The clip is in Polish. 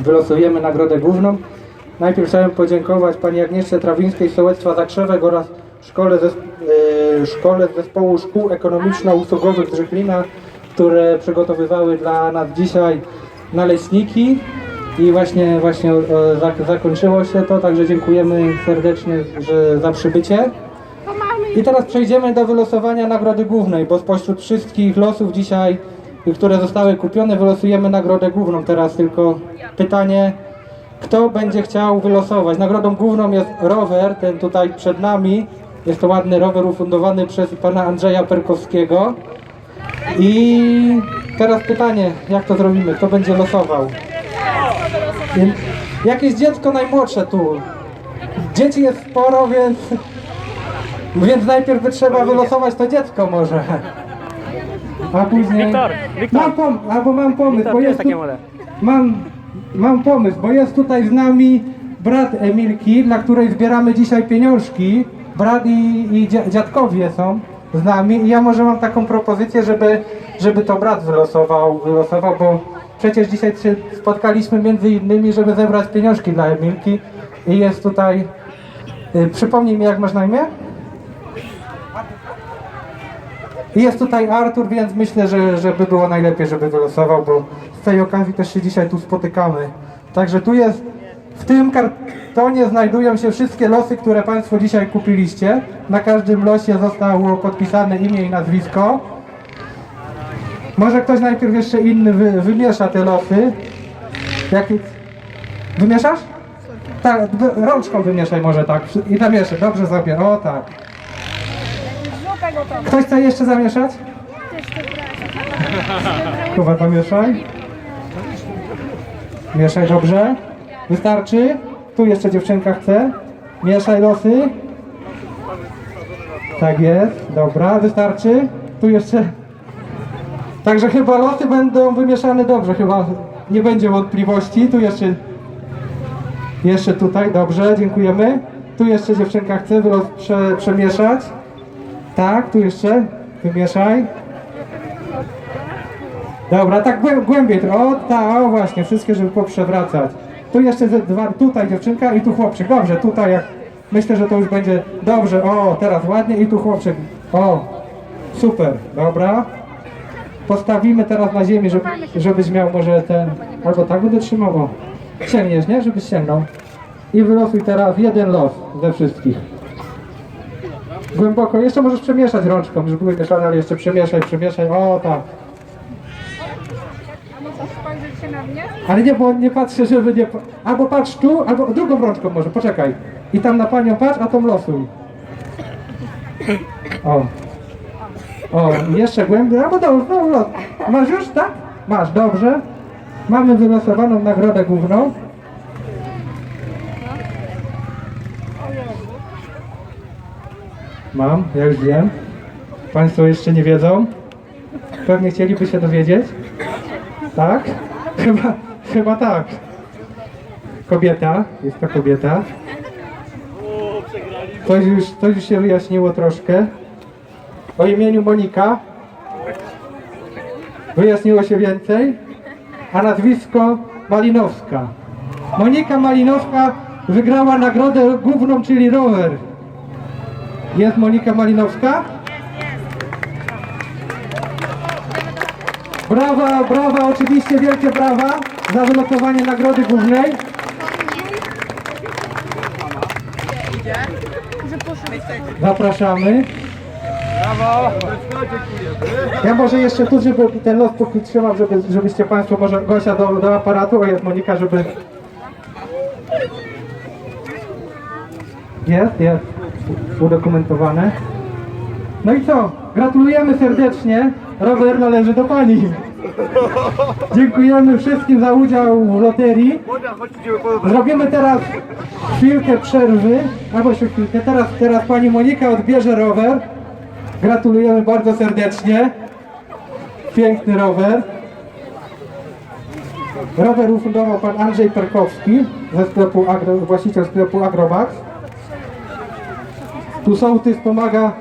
wylosujemy nagrodę główną. Najpierw chciałem podziękować pani Agnieszce Trawińskiej z Sołectwa Zakrzewek oraz szkole, zes- e, szkole Zespołu Szkół Ekonomiczno-Usługowych z które przygotowywały dla nas dzisiaj naleśniki. I właśnie, właśnie zak- zakończyło się to, także dziękujemy serdecznie że, za przybycie. I teraz przejdziemy do wylosowania nagrody głównej, bo spośród wszystkich losów dzisiaj, które zostały kupione, wylosujemy nagrodę główną. Teraz tylko pytanie, kto będzie chciał wylosować? Nagrodą główną jest rower, ten tutaj przed nami. Jest to ładny rower ufundowany przez pana Andrzeja Perkowskiego. I teraz pytanie, jak to zrobimy? Kto będzie losował? Jakieś dziecko najmłodsze tu. Dzieci jest sporo, więc więc najpierw trzeba wylosować to dziecko może. A później... Wiktor, Wiktor. Mam pom... albo mam pomysł, Wiktor, bo jest takie tu... młode? Mam... mam pomysł, bo jest tutaj z nami brat Emilki, dla której zbieramy dzisiaj pieniążki. Brat i, i dzia- dziadkowie są z nami i ja może mam taką propozycję, żeby, żeby to brat wylosował, wylosował, bo przecież dzisiaj się spotkaliśmy między innymi, żeby zebrać pieniążki dla Emilki i jest tutaj... Y, przypomnij mi, jak masz na imię? Jest tutaj Artur, więc myślę, że, że by było najlepiej, żeby wylosował, bo z tej okazji też się dzisiaj tu spotykamy. Także tu jest, w tym kartonie znajdują się wszystkie losy, które Państwo dzisiaj kupiliście. Na każdym losie zostało podpisane imię i nazwisko. Może ktoś najpierw jeszcze inny wy, wymiesza te losy. Jaki... Wymieszasz? Tak, rączką wymieszaj może tak. I zamieszaj, dobrze zabier. O tak. Ktoś chce jeszcze zamieszać? Kuba, zamieszaj. Mieszaj dobrze. Wystarczy? Tu jeszcze dziewczynka chce. Mieszaj losy. Tak jest, dobra, wystarczy. Tu jeszcze. Także chyba losy będą wymieszane dobrze, chyba nie będzie wątpliwości. Tu jeszcze. Jeszcze tutaj, dobrze, dziękujemy. Tu jeszcze dziewczynka chce wylos prze, przemieszać. Tak, tu jeszcze. Wymieszaj. Dobra, tak głę- głębiej. O, tak, o właśnie, wszystkie, żeby poprzewracać. Tu jeszcze ze dwa, tutaj dziewczynka i tu chłopczyk. Dobrze, tutaj jak. Myślę, że to już będzie dobrze. O, teraz ładnie i tu chłopczyk. O, super, dobra. Postawimy teraz na ziemi, żeby, żebyś miał może ten. Albo tak będę trzymał. O. Sięgniesz, nie? Żebyś sięgnął. I wylosuj teraz jeden los ze wszystkich. Głęboko, jeszcze możesz przemieszać rączką, już były mieszane, ale jeszcze przemieszaj, przemieszaj, o tak. spojrzeć się na mnie? Ale nie, bo nie patrzę, żeby nie... pa- Albo patrz tu, albo drugą rączką może, poczekaj. I tam na panią patrz, a tą losuj. O. O, jeszcze głębiej, albo dobrze, no, los. Masz już, tak? Masz, dobrze. Mamy wylosowaną nagrodę główną. Mam, ja już wiem. Państwo jeszcze nie wiedzą. Pewnie chcieliby się dowiedzieć. Tak? Chyba, chyba tak. Kobieta, jest to kobieta. Coś już, coś już się wyjaśniło troszkę. O imieniu Monika. Wyjaśniło się więcej. A nazwisko Malinowska. Monika Malinowska wygrała nagrodę główną, czyli rower. Jest Monika Malinowska? Brawa, brawa, oczywiście wielkie brawa za wylosowanie nagrody głównej. Zapraszamy. Brawo! Ja może jeszcze tu, żeby ten los póki trzymam, żeby, żebyście Państwo może Gosia do, do aparatu, o jest Monika, żeby... Jest, jest udokumentowane. No i co? Gratulujemy serdecznie. Rower należy do Pani. Dziękujemy wszystkim za udział w loterii. Zrobimy teraz chwilkę przerwy, albo jeszcze chwilkę. Teraz, teraz Pani Monika odbierze rower. Gratulujemy bardzo serdecznie. Piękny rower. Rower ufundował pan Andrzej Perkowski ze sklepu Agro, właściciel sklepu Agromax. Tu sołtys pomaga